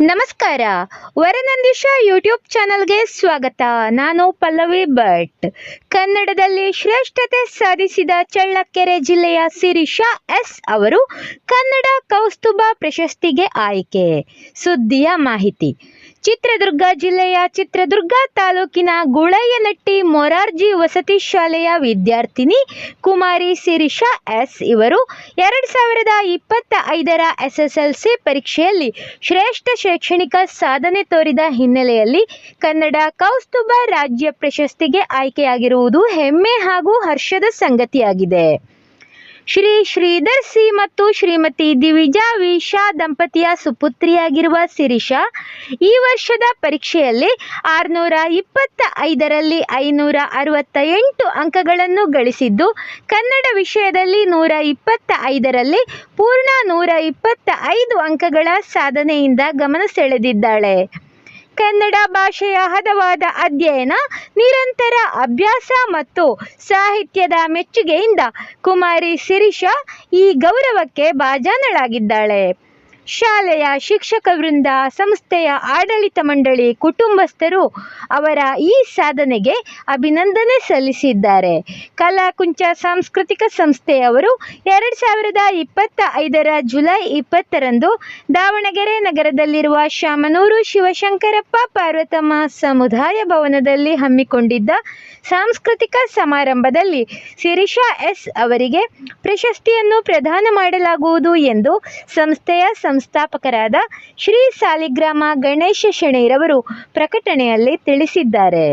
ನಮಸ್ಕಾರ. ವರನಂದೀಶ ಯೂಟ್ಯೂಬ್ ಚಾನಲ್ಗೆ ಸ್ವಾಗತ. ನಾನು ಪಲ್ಲವಿ ಭಟ್. ಕನ್ನಡದಲ್ಲಿ ಶ್ರೇಷ್ಠತೆ ಸಾಧಿಸಿದ ಚಳ್ಳಕೆರೆ ಜಿಲ್ಲೆಯ ಸಿರಿಷಾ ಎಸ್ ಅವರು ಕನ್ನಡ ಕೌಸ್ತುಭ ಪ್ರಶಸ್ತಿಗೆ ಆಯ್ಕೆ. ಸುದ್ದಿಯ ಮಾಹಿತಿ. ಚಿತ್ರದುರ್ಗ ಜಿಲ್ಲೆಯ ಚಿತ್ರದುರ್ಗ ತಾಲೂಕಿನ ಗುಳಯ್ಯನಟ್ಟಿ ಮೊರಾರ್ಜಿ ವಸತಿ ಶಾಲೆಯ ವಿದ್ಯಾರ್ಥಿನಿ ಕುಮಾರಿ ಸಿರಿಷಾ ಎಸ್ ಇವರು ಎರಡು ಸಾವಿರದ ಇಪ್ಪತ್ತ ಐದರ ಎಸ್ ಎಸ್ ಎಲ್ ಸಿ ಪರೀಕ್ಷೆಯಲ್ಲಿ ಶ್ರೇಷ್ಠ ಶೈಕ್ಷಣಿಕ ಸಾಧನೆ ತೋರಿದ ಹಿನ್ನೆಲೆಯಲ್ಲಿ ಕನ್ನಡ ಕೌಸ್ತುಭ ರಾಜ್ಯ ಪ್ರಶಸ್ತಿಗೆ ಆಯ್ಕೆಯಾಗಿರುವುದು ಹೆಮ್ಮೆ ಹಾಗೂ ಹರ್ಷದ ಸಂಗತಿಯಾಗಿದೆ. ಶ್ರೀ ಶ್ರೀಧರ್ ಸಿ ಮತ್ತು ಶ್ರೀಮತಿ ದಿವಿಜಾ ವಿ ಶಾ ದಂಪತಿಯ ಸುಪುತ್ರಿಯಾಗಿರುವ ಸಿರಿಷಾ ಈ ವರ್ಷದ ಪರೀಕ್ಷೆಯಲ್ಲಿ ಆರುನೂರ ಇಪ್ಪತ್ತ ಐದರಲ್ಲಿ ಐನೂರ ಅರವತ್ತ ಎಂಟು ಅಂಕಗಳನ್ನು ಗಳಿಸಿದ್ದು, ಕನ್ನಡ ವಿಷಯದಲ್ಲಿ ನೂರ ಇಪ್ಪತ್ತ ಐದರಲ್ಲಿ ಪೂರ್ಣ ನೂರ ಇಪ್ಪತ್ತ ಐದು ಅಂಕಗಳ ಸಾಧನೆಯಿಂದ ಗಮನ ಸೆಳೆದಿದ್ದಾಳೆ. ಕನ್ನಡ ಭಾಷೆಯ ಹದವಾದ ಅಧ್ಯಯನ ನಿರಂತರ ಅಭ್ಯಾಸ ಮತ್ತು ಸಾಹಿತ್ಯದ ಮೆಚ್ಚುಗೆಯಿಂದ ಕುಮಾರಿ ಸಿರಿಷಾ ಈ ಗೌರವಕ್ಕೆ ಭಾಜನಳಾಗಿದ್ದಾಳೆ. ಶಾಲೆಯ ಶಿಕ್ಷಕ ವೃಂದ ಸಂಸ್ಥೆಯ ಆಡಳಿತ ಮಂಡಳಿ ಕುಟುಂಬಸ್ಥರು ಅವರ ಈ ಸಾಧನೆಗೆ ಅಭಿನಂದನೆ ಸಲ್ಲಿಸಿದ್ದಾರೆ. ಕಲಾಕುಂಚ ಸಾಂಸ್ಕೃತಿಕ ಸಂಸ್ಥೆಯವರು ಎರಡು ಸಾವಿರದ ಇಪ್ಪತ್ತ ಐದರ ಜುಲೈ ಇಪ್ಪತ್ತರಂದು ದಾವಣಗೆರೆ ನಗರದಲ್ಲಿರುವ ಶಾಮನೂರು ಶಿವಶಂಕರಪ್ಪ ಪಾರ್ವತಮ್ಮ ಸಮುದಾಯ ಭವನದಲ್ಲಿ ಹಮ್ಮಿಕೊಂಡಿದ್ದ ಸಾಂಸ್ಕೃತಿಕ ಸಮಾರಂಭದಲ್ಲಿ ಸಿರಿಷಾ ಎಸ್ ಅವರಿಗೆ ಪ್ರಶಸ್ತಿಯನ್ನು ಪ್ರದಾನ ಮಾಡಲಾಗುವುದು ಎಂದು ಸಂಸ್ಥೆಯ ಸಂಸ್ಥಾಪಕರಾದ ಶ್ರೀ ಸಾಲಿಗ್ರಾಮ ಗಣೇಶ ಶೆಣೈರವರು ಪ್ರಕಟಣೆಯಲ್ಲಿ ತಿಳಿಸಿದ್ದಾರೆ.